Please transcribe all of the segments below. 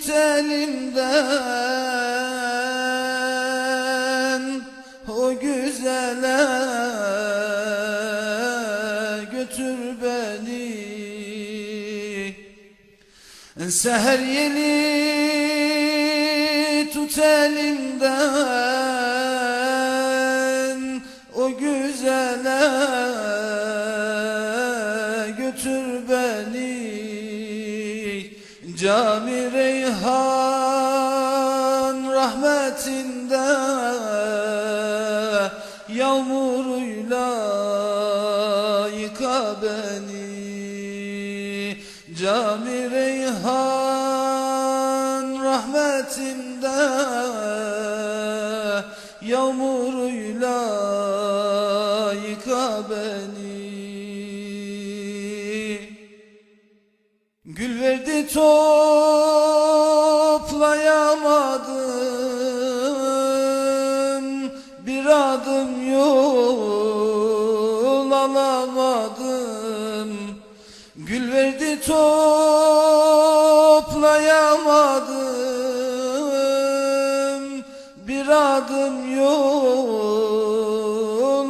tut elimden O güzele götür beni. Seher yeli tut elimden Cami Reyhan rahmetinde Yağmuruyla yıka beni. Cami Reyhan rahmetinde Yağmuruyla yıka beni toplayamadım. Bir adım yol alamadım. Gül verdi toplayamadım. Bir adım yol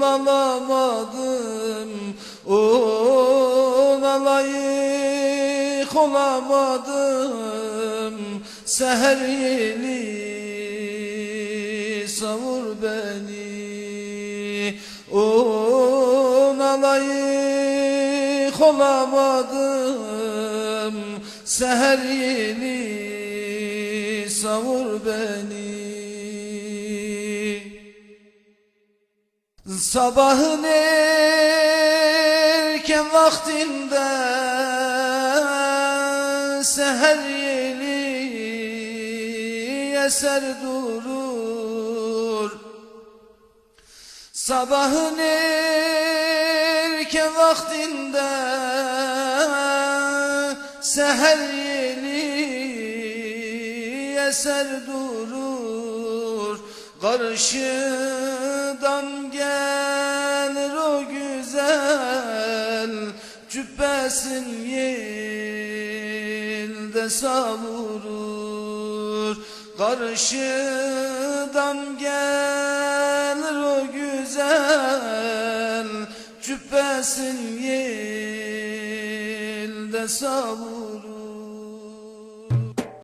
alamadım. Ona layık olamadım Seher yeli savur beni. Ona layık olamadım Seher yeli savur beni. Sabahın erken vaktinde Seher yeli eser durur. Sabahın erken vaktinde Seher yeli eser durur. Karşıdan gelir o güzel Cübbesin yelde savurur. Karşıdan gelir o güzel Cübbesin yelde savurur